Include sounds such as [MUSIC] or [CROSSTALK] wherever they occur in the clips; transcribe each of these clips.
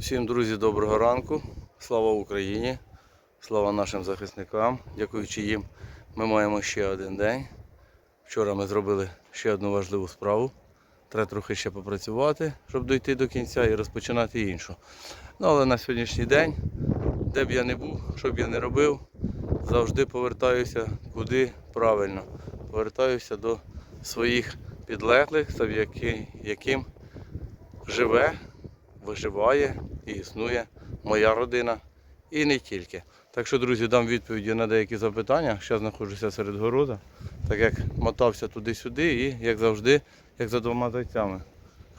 Всім друзі, доброго ранку. Слава Україні! Слава нашим захисникам. Дякуючи їм, ми маємо ще один день. Вчора ми зробили ще одну важливу справу. Треба трохи ще попрацювати, щоб дойти до кінця і розпочинати іншу. Ну, але на сьогоднішній день, де б я не був, що б я не робив, завжди повертаюся куди правильно. Повертаюся до своїх підлеглих, яким живе, виживає і існує моя родина і не тільки. Так що, друзі, дам відповіді на деякі запитання. Зараз знаходжуся серед города, так як мотався туди-сюди і, як завжди, як за двома зайцями.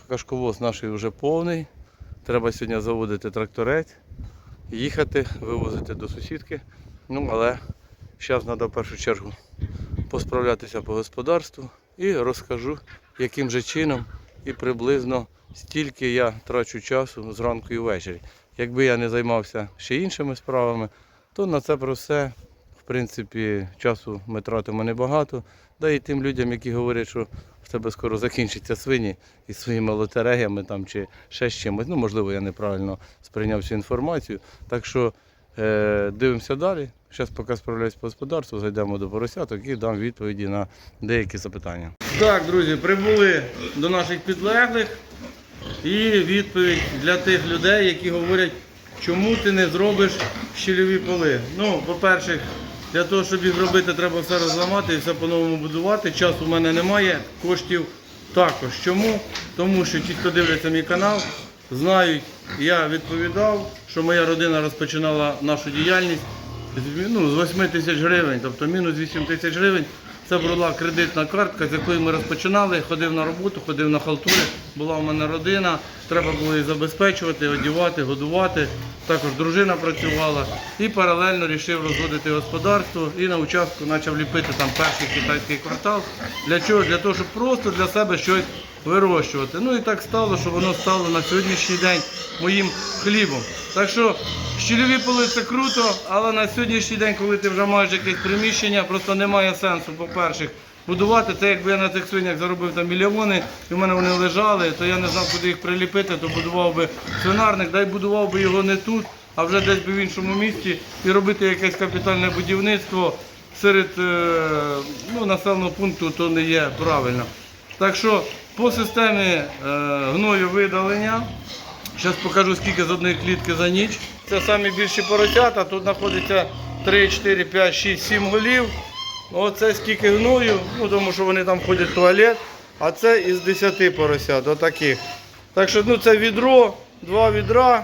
Кашковоз наш вже повний. Треба сьогодні заводити тракторець, їхати, вивозити до сусідки. Ну, але зараз треба в першу чергу посправлятися по господарству і розкажу, яким же чином і приблизно стільки я трачу часу зранку і ввечері. Якби я не займався ще іншими справами, то на це про все, в принципі, часу ми тратимо небагато. Да і тим людям, які говорять, що в тебе скоро закінчаться свині із своїми лотереями там, чи ще з чимось. Ну, можливо, я неправильно сприйняв цю інформацію. Так що е, дивимося далі. Зараз поки справляюсь по господарству, зайдемо до поросяток і дам відповіді на деякі запитання. Так, друзі, прибули до наших підлеглих. І відповідь для тих людей, які говорять, чому ти не зробиш щільові поли. Ну, по-перше, для того, щоб їх робити, треба все розламати і все по-новому будувати. Часу в мене немає, коштів також. Чому? Тому що ті, хто дивляться мій канал, знають, я відповідав, що моя родина розпочинала нашу діяльність ну, з 8 тисяч гривень, тобто мінус 8 тисяч гривень. Це була кредитна картка, з якої ми розпочинали. Ходив на роботу, ходив на халтури. Була в мене родина. Треба було її забезпечувати, одягати, годувати. Також дружина працювала і паралельно вирішив розводити господарство і на участку почав ліпити там перший китайський квартал. Для чого? Для того, щоб просто для себе щось вирощувати. Ну і так стало, що воно стало на сьогоднішній день моїм хлібом. Так що щільові поли це круто, але на сьогоднішній день, коли ти вже маєш якесь приміщення, просто немає сенсу, по-перше, будувати. Це якби я на цих свинях заробив там мільйони, і в мене вони лежали, то я не знав, куди їх приліпити, то будував би свинарник, дай будував би його не тут, а вже десь би в іншому місті і робити якесь капітальне будівництво серед е, ну, населеного пункту, то не є правильно. Так що по системі е, гною видалення, зараз покажу скільки з одної клітки за ніч. Це самі більші поросята, тут знаходиться 3, 4, 5, 6, 7 голів. Оце скільки гною, ну тому що вони там ходять в туалет, а це із 10 поросят, отаких. Так що ну, це відро, два відра.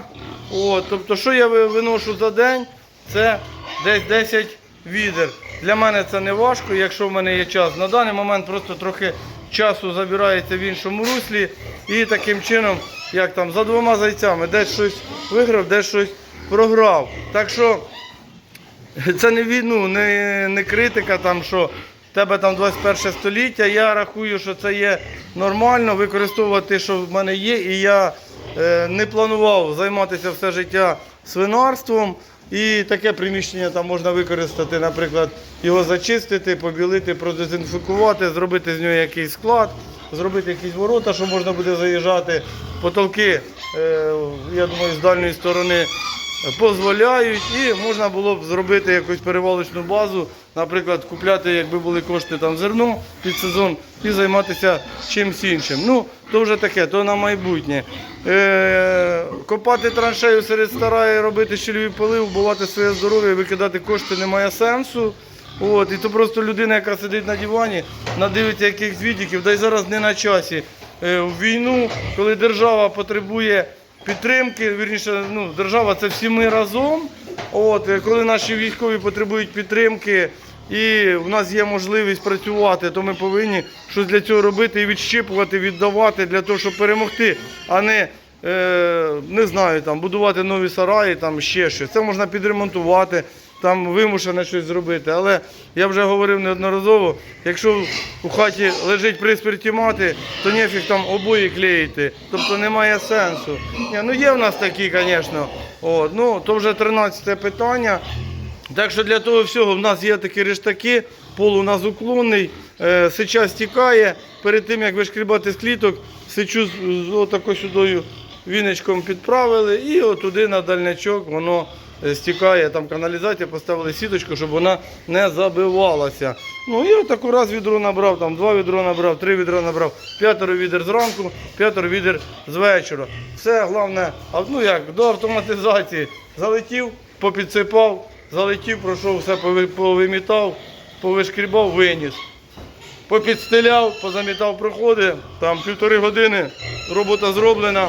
От, тобто, що я виношу за день, це десь 10 відер. Для мене це не важко, якщо в мене є час. На даний момент просто трохи часу забирається в іншому руслі. І таким чином, як там за двома зайцями, десь щось виграв, десь щось програв. Так що [LAUGHS] це не війну, не, не критика, там, що в тебе там 21 століття. Я рахую, що це є нормально використовувати, що в мене є. І я е, не планував займатися все життя свинарством. І таке приміщення там можна використати, наприклад, його зачистити, побілити, продезінфікувати, зробити з нього якийсь склад, зробити якісь ворота, що можна буде заїжджати. Потолки, е, я думаю, з дальньої сторони дозволяють і можна було б зробити якусь перевалочну базу, наприклад, купляти, якби були кошти там зерно під сезон і займатися чимось іншим. Ну, то вже таке, то на майбутнє. Е, копати траншею серед стара і робити щільові поли, вбивати своє здоров'я, викидати кошти немає сенсу. От, і то просто людина, яка сидить на дивані, надивиться якихось відіків, да й зараз не на часі. Е, в війну, коли держава потребує підтримки, вірніше, ну, держава це всі ми разом. От, е, коли наші військові потребують підтримки і в нас є можливість працювати, то ми повинні щось для цього робити і відщипувати, віддавати для того, щоб перемогти, а не, е, не знаю, там, будувати нові сараї, там ще щось. Це можна підремонтувати. Там вимушене щось зробити. Але я вже говорив неодноразово, якщо у хаті лежить при смерті мати, то нефіг там обої клеїти. Тобто немає сенсу. Ні, ну є в нас такі, звісно. От, ну, то вже 13 питання. Так що для того всього в нас є такі рештаки, пол у нас уклонний, е, сича стікає. Перед тим як вишкрібати з кліток, з, з отако сюдою віничком підправили і отуди на дальнячок воно стікає, там каналізація, поставили сіточку, щоб вона не забивалася. Ну і отаку раз відро набрав, там два відро набрав, три відра набрав, п'ятеро відер зранку, п'ятеро відер з вечора. Все головне, ну як, до автоматизації залетів, попідсипав, залетів, пройшов, все повимітав, повишкрібав, виніс. Попідстеляв, позамітав проходи, там півтори години робота зроблена.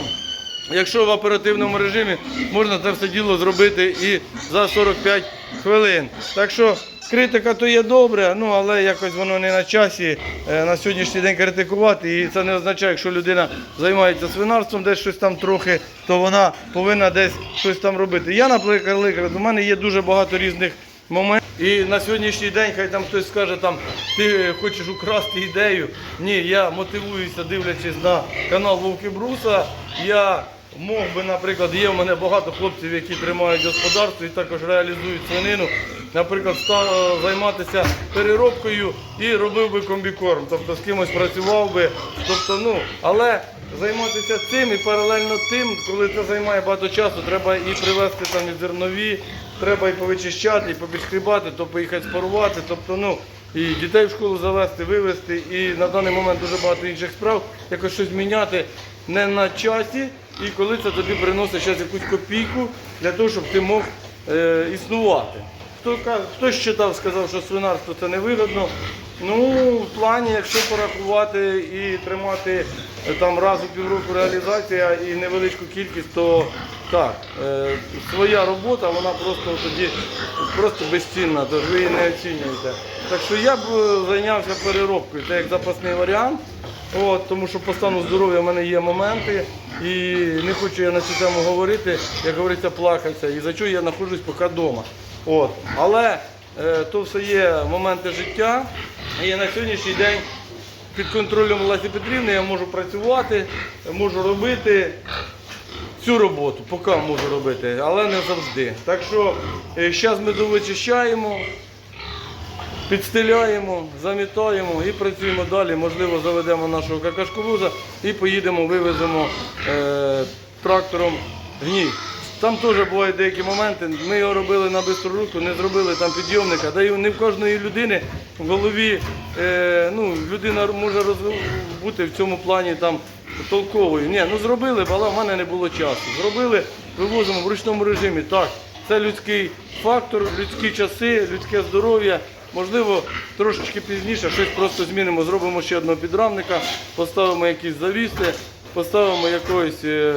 Якщо в оперативному режимі можна це все діло зробити і за 45 хвилин. Так що критика то є добре, ну але якось воно не на часі е, на сьогоднішній день критикувати. І це не означає, якщо людина займається свинарством, десь щось там трохи, то вона повинна десь щось там робити. Я, наприклад, у мене є дуже багато різних момент. І на сьогоднішній день хай там хтось скаже, там ти хочеш украсти ідею. Ні, я мотивуюся, дивлячись на канал Вовки Бруса. Я мог би, наприклад, є в мене багато хлопців, які тримають господарство і також реалізують свинину. Наприклад, став займатися переробкою і робив би комбікорм, тобто з кимось працював би. Тобто, ну, але займатися цим і паралельно тим, коли це займає багато часу, треба і привезти там і зернові, треба і повичищати, і попідшкрібати, то поїхати спарувати. Тобто, ну, і дітей в школу завести, вивезти, і на даний момент дуже багато інших справ, якось щось міняти не на часі, і коли це тобі приносить зараз якусь копійку для того, щоб ти мог е, існувати. Хто, хтось читав, сказав, що свинарство це невигодно. Ну, в плані, якщо порахувати і тримати е, там раз у півроку реалізація і невеличку кількість, то так, е, своя робота, вона просто тоді просто безцінна, тож ви її не оцінюєте. Так що я б е, зайнявся переробкою, це як запасний варіант. От, тому що по стану здоров'я в мене є моменти, і не хочу я на цю тему говорити, як говориться, плакатися. І за чого я знаходжусь поки вдома. От. Але е, то все є моменти життя. І на сьогоднішній день під контролем Лесі Петрівни я можу працювати, можу робити цю роботу, поки можу робити, але не завжди. Так що зараз ми довичищаємо, підстеляємо, замітаємо і працюємо далі. Можливо, заведемо нашого какашковоза і поїдемо, вивеземо е, трактором гній. Там теж бувають деякі моменти. Ми його робили на бистру руку, не зробили там підйомника. Да і не в кожної людини в голові е, ну, людина може розв- бути в цьому плані там толковою. Ні, ну зробили, але в мене не було часу. Зробили, вивозимо в ручному режимі. Так, це людський фактор, людські часи, людське здоров'я. Можливо, трошечки пізніше щось просто змінимо. Зробимо ще одного підрамника, поставимо якісь завіси, поставимо якогось е,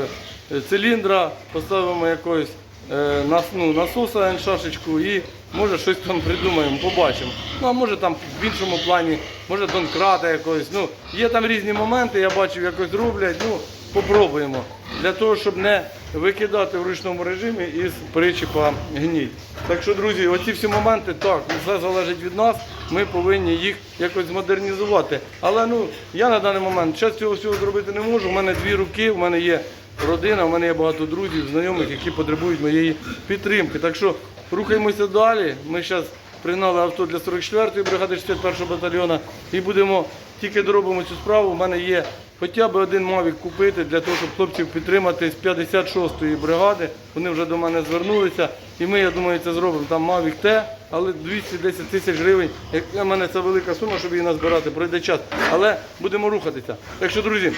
е, циліндра, поставимо якогось е, ну, насоса шашечку і може щось там придумаємо, побачимо. Ну а може там в іншому плані, може донкрата якогось. Ну, є там різні моменти, я бачив, якось роблять. Ну, попробуємо. Для того, щоб не викидати в ручному режимі із причіпа гній. Так що, друзі, оці всі моменти, так, все залежить від нас, ми повинні їх якось змодернізувати. Але ну, я на даний момент зараз цього всього зробити не можу. У мене дві руки, у мене є родина, у мене є багато друзів, знайомих, які потребують моєї підтримки. Так що рухаємося далі. Ми зараз пригнали авто для 44-ї бригади 61-го батальйону і будемо тільки доробимо цю справу. У мене є хоча б один мавік купити для того, щоб хлопців підтримати з 56-ї бригади. Вони вже до мене звернулися. І ми, я думаю, це зробимо. Там мавік Т, але 210 тисяч гривень. Як для мене це велика сума, щоб її назбирати, пройде час. Але будемо рухатися. Так що, друзі,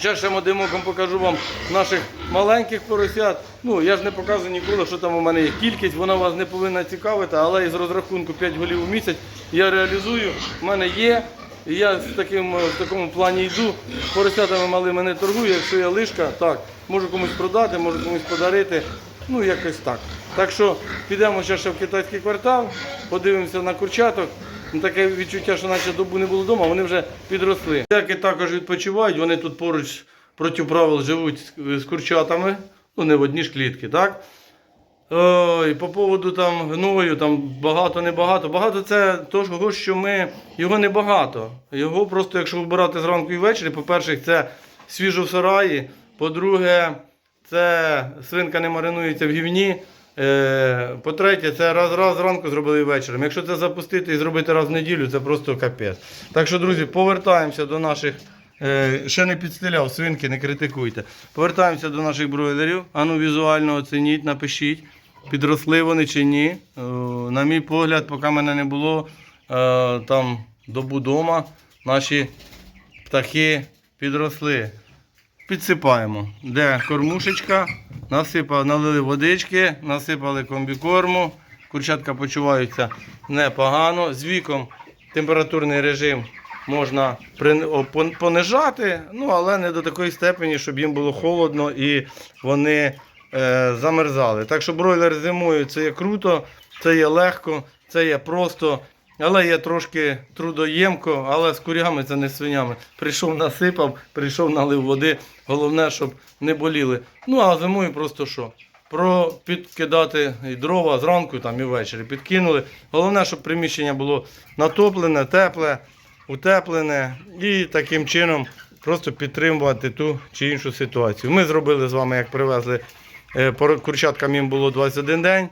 зараз ще модемоком покажу вам наших маленьких поросят. Ну, я ж не показую ніколи, що там у мене є кількість, вона вас не повинна цікавити, але із розрахунку 5 голів у місяць я реалізую. У мене є. І я з таким, е, в такому плані йду. Поросятами малими не торгую. Якщо є лишка, так, можу комусь продати, можу комусь подарити. Ну, якось так. Так що підемо ще в китайський квартал, подивимося на курчаток. Ну, Таке відчуття, що наче добу не було вдома, вони вже підросли. Які також відпочивають, вони тут поруч проти правил живуть з- курчатами, ну не в одній ж клітки, так? Ой, по поводу там гною, там багато, небагато. Багато це того, що ми його небагато. Його просто, якщо вбирати зранку і ввечері, по-перше, це свіжо в сараї. По-друге, це свинка не маринується в гівні. Е, по-третє, це раз раз зранку зробили вечором. Якщо це запустити і зробити раз в неділю, це просто капець. Так що, друзі, повертаємося до наших е, ще не підстеляв, свинки, не критикуйте. Повертаємося до наших бройлерів. Ану візуально оцініть, напишіть, підросли вони чи ні. Е, на мій погляд, поки мене не було е, там добу дома, наші птахи підросли. Підсипаємо. Де кормушечка, насипали, налили водички, насипали комбікорму. Курчатка почуваються непогано. З віком температурний режим можна понижати, ну але не до такої степені, щоб їм було холодно і вони е, замерзали. Так що бройлер зимою це є круто, це є легко, це є просто. Але є трошки трудоємко, але з курями це не з свинями. Прийшов, насипав, прийшов, налив води. Головне, щоб не боліли. Ну а зимою просто що? Про підкидати і дрова зранку там і ввечері підкинули. Головне, щоб приміщення було натоплене, тепле, утеплене і таким чином просто підтримувати ту чи іншу ситуацію. Ми зробили з вами, як привезли курчаткам їм було 21 день.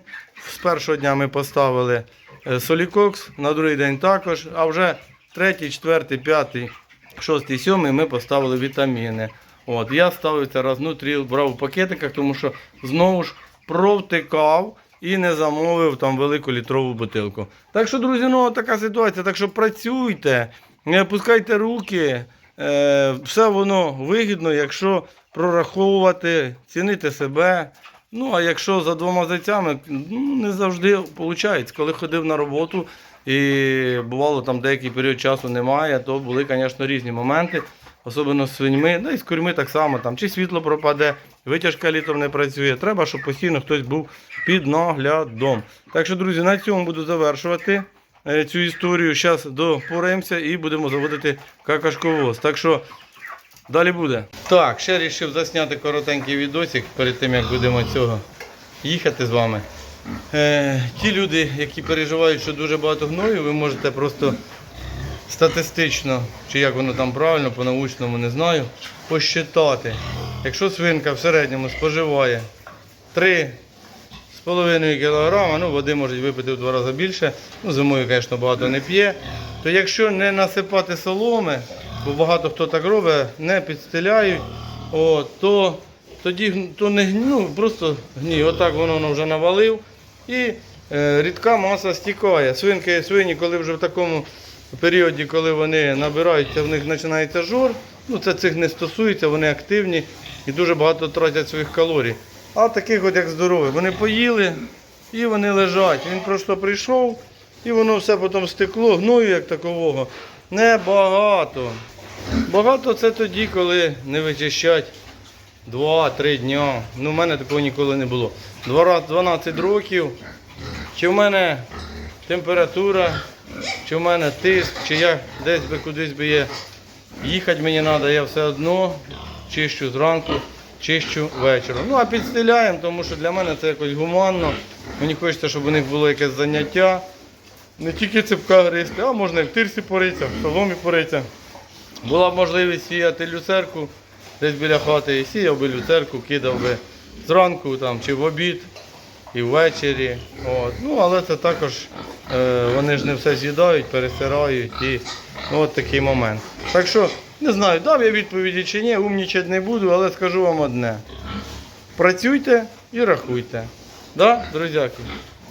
З першого дня ми поставили е, солікокс, на другий день також, а вже третій, четвертий, п'ятий, шостий, сьомий ми поставили вітаміни. От, я ставив це внутрі, брав в пакетиках, тому що знову ж провтикав і не замовив там велику літрову бутилку. Так що, друзі, ну така ситуація. Так що працюйте, не опускайте руки. Е, все воно вигідно, якщо прораховувати, цінити себе. Ну, а якщо за двома зайцями, ну, не завжди виходить. Коли ходив на роботу і бувало там деякий період часу немає, то були, звісно, різні моменти, особливо з свиньми, да і з курьми так само, там, чи світло пропаде, витяжка літом не працює. Треба, щоб постійно хтось був під наглядом. Так що, друзі, на цьому буду завершувати е, цю історію. Зараз допораємося і будемо заводити какашковоз. Так що Далі буде. Так, ще вирішив засняти коротенький відосик перед тим, як будемо цього їхати з вами. Е, ті люди, які переживають, що дуже багато гною, ви можете просто статистично, чи як воно там правильно, по-научному не знаю, посчитати. Якщо свинка в середньому споживає 3 з половиною кілограма, ну води може випити в два рази більше, ну зимою, звісно, багато не п'є, то якщо не насипати соломи, бо багато хто так робить, не підстеляють, о, то тоді то не ну, просто гній. Отак воно, воно вже навалив і е, рідка маса стікає. Свинки, свині, коли вже в такому періоді, коли вони набираються, в них починається жор, ну це цих не стосується, вони активні і дуже багато тратять своїх калорій. А таких, от як здорові, вони поїли і вони лежать. Він просто прийшов і воно все потім стекло, гною як такового. Небагато. Багато це тоді, коли не вичищать 2-3 дня. Ну, в мене такого ніколи не було. 12 років. Чи в мене температура, чи в мене тиск, чи я десь би кудись би є. Їхати мені треба, я все одно чищу зранку, чищу вечором. Ну а підстеляємо, тому що для мене це якось гуманно. Мені хочеться, щоб у них було якесь заняття. Не тільки ципка гризти, а можна і в тирсі поритися, в соломі поритися. Була б можливість сіяти люцерку десь біля хати, і сіяв би люцерку, кидав би зранку там, чи в обід, і ввечері. От. Ну, але це також е, вони ж не все з'їдають, пересирають і ну, от такий момент. Так що, не знаю, дав я відповіді чи ні, умнічати не буду, але скажу вам одне. Працюйте і рахуйте. Да, друзяки?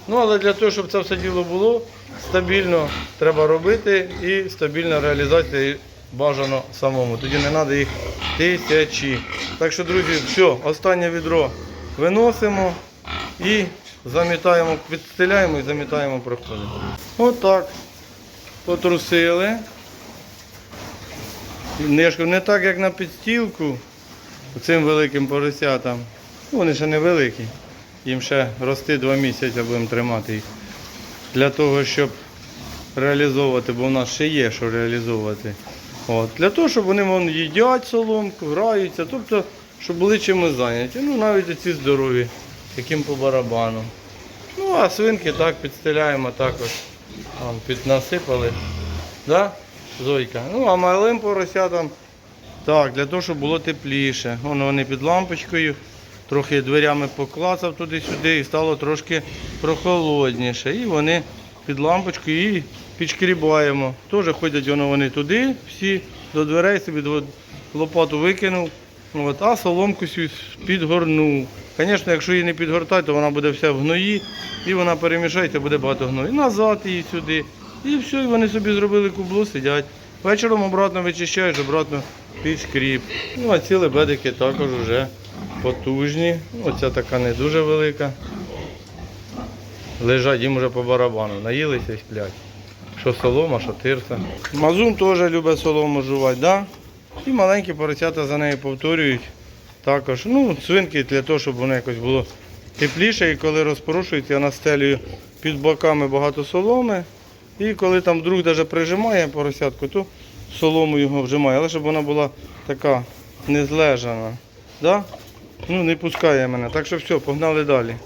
Ну, але для того, щоб це все діло було стабільно, треба робити і стабільна реалізація бажано самому. Тоді не треба їх тисячі. Так що, друзі, все, останнє відро виносимо і замітаємо, підстеляємо і замітаємо проходимо. Отак. Потрусили. Не, не так, як на підстілку цим великим поросятам. Вони ще не великі. Їм ще рости два місяці, будемо тримати їх. Для того, щоб реалізовувати, бо в нас ще є що реалізовувати. От. Для того, щоб вони вон, їдять соломку, граються, тобто, щоб були чимось зайняті. Ну, навіть ці здорові, яким по барабану. Ну, а свинки так підстеляємо також. Вон, піднасипали. Да? Зойка. Ну, а малим поросятам так, для того, щоб було тепліше. Воно вони під лампочкою, трохи дверями поклацав туди-сюди і стало трошки прохолодніше. І вони під лампочку і підшкрібаємо. Теж ходять вони туди, всі до дверей собі лопату викинув, от, а соломку підгорнув. Звісно, якщо її не підгортати, то вона буде вся в гної і вона перемішається, буде багато гною. Назад її сюди. І все, і вони собі зробили кубло, сидять. Вечором обратно вичищаєш, обратно під шкріп. Ну, а ці лебедики також вже потужні. Оця така не дуже велика. Лежать їм вже по барабану, наїлися і сплять. Що солома, що тирса. Мазун теж любить солому жувати, да? І маленькі поросята за нею повторюють. Також, ну, свинки для того, щоб воно якось було тепліше. І коли розпорушується, я настелюю під боками багато соломи. І коли там друг даже прижимає поросятку, то солому його вжимає. Але щоб вона була така незлежана. Да? Ну, не пускає мене. Так що все, погнали далі.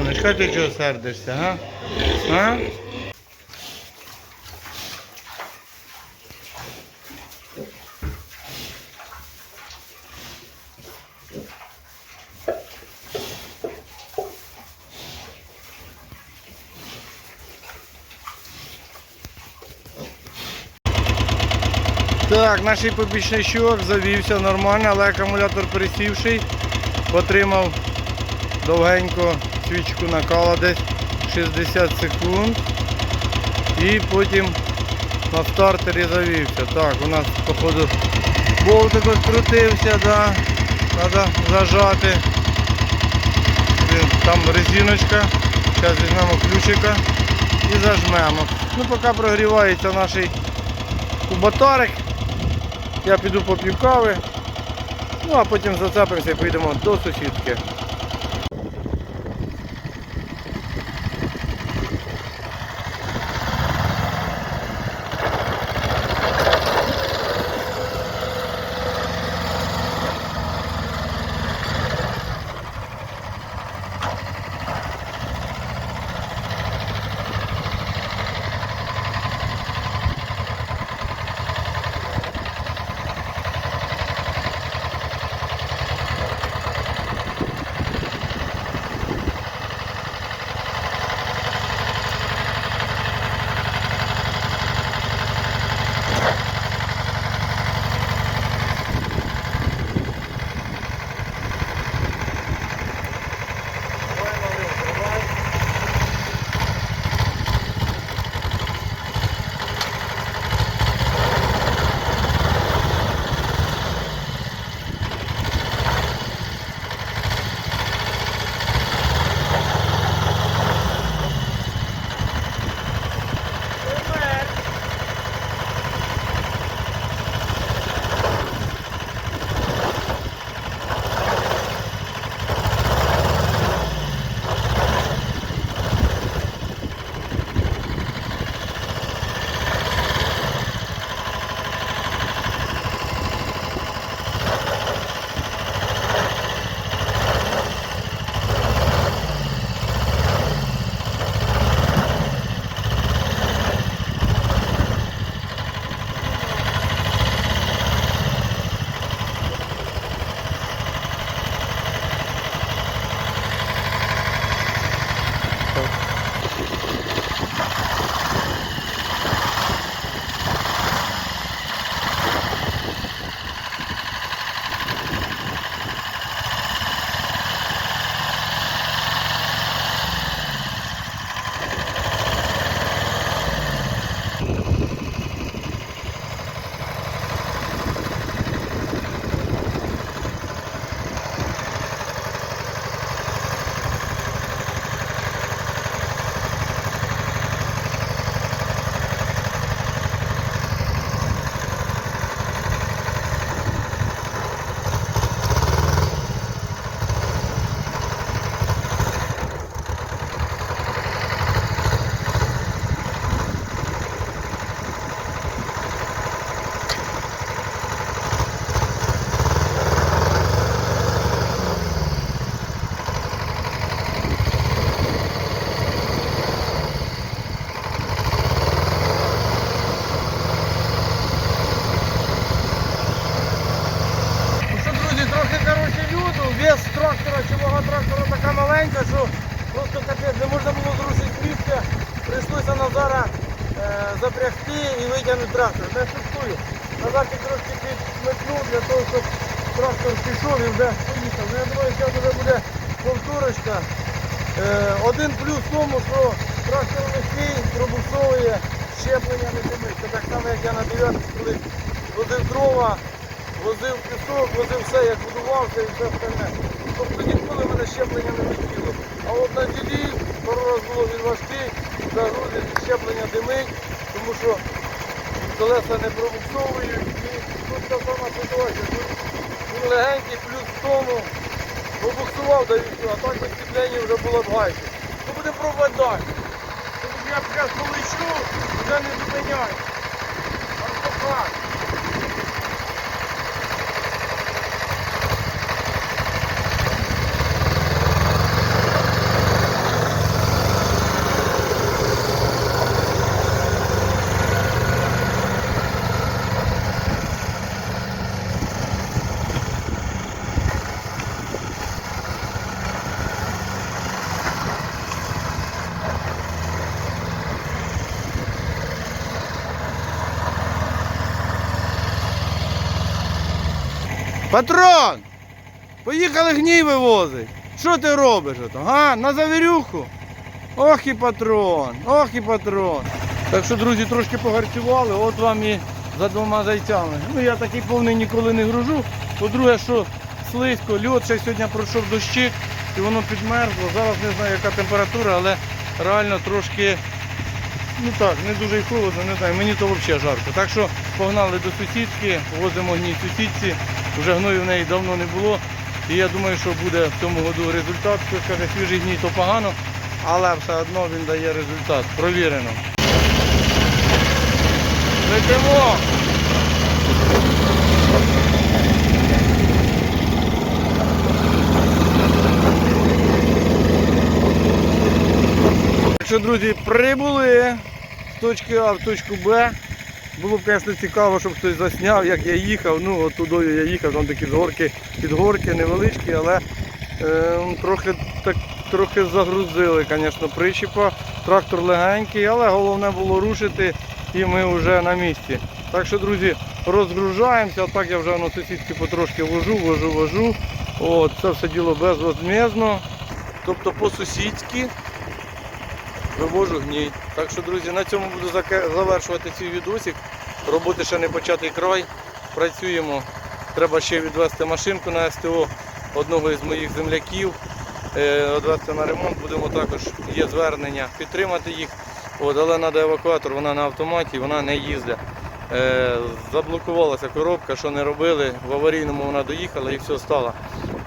Каштаночка, ти чого сердишся, га? А? Так, наш побічничок завівся нормально, але акумулятор пересівший, потримав довгенько свічку накала десь 60 секунд. І потім на стартері завівся. Так, у нас походу болтик відкрутився, да. треба зажати. Там резиночка. Зараз візьмемо ключика і зажмемо. Ну, поки прогрівається наш кубатарик. Я піду поп'ю кави. Ну а потім зацепимося і поїдемо до сусідки. І все остальне. Тобто ніколи мене щеплення не летіло. А от на ділі пару раз було він важкий, загрузить, щеплення димить, тому що колеса не пробуксовують. І тут та сама ситуація. Він легенький, плюс в тому. Побуксував даю, а так на вже було б гайки. Ну будемо пробувати далі. Тому що я зараз полечу, вже не зупиняю. Аж пока. Патрон! Поїхали гній вивозить. Що ти робиш? ото, Га? На завірюху? Ох і патрон, ох і патрон. Так що, друзі, трошки погарчували, от вам і за двома зайцями. Ну я такий повний ніколи не гружу. По-друге, що слизько, льот ще сьогодні пройшов дощик і воно підмерзло. Зараз не знаю, яка температура, але реально трошки Ну так, не дуже й холодно, не знаю, мені то взагалі жарко. Так що погнали до сусідки, возимо гній сусідці, вже гною в неї давно не було. І я думаю, що буде в цьому году результат. Хтось каже, свіжий гній то погано, але все одно він дає результат. Провірено. Летимо! Що, друзі, прибули з точки А в точку Б. Було б, звісно, цікаво, щоб хтось засняв, як я їхав. Ну, от тудою я їхав, там такі згорки, підгорки невеличкі, але е, трохи, так, трохи загрузили, звісно, причіпа. Трактор легенький, але головне було рушити і ми вже на місці. Так що, друзі, розгружаємося. Отак я вже на сусідки потрошки вожу, вожу, вожу. От, це все діло безвозмезно. Тобто по-сусідськи вивожу гній. Так що, друзі, на цьому буду завершувати цей відосик. Роботи ще не початий край. Працюємо. Треба ще відвести машинку на СТО одного із моїх земляків. Е, Відвести на ремонт. Будемо також, є звернення підтримати їх. От, але треба евакуатор, вона на автоматі, вона не їздить. Е, заблокувалася коробка, що не робили. В аварійному вона доїхала і все стало.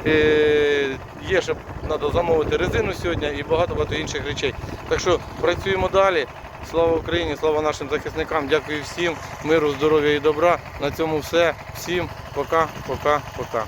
Е, є ще треба замовити резину сьогодні і багато-багато інших речей. Так що працюємо далі. Слава Україні, слава нашим захисникам. Дякую всім. Миру, здоров'я і добра. На цьому все. Всім пока, пока, пока.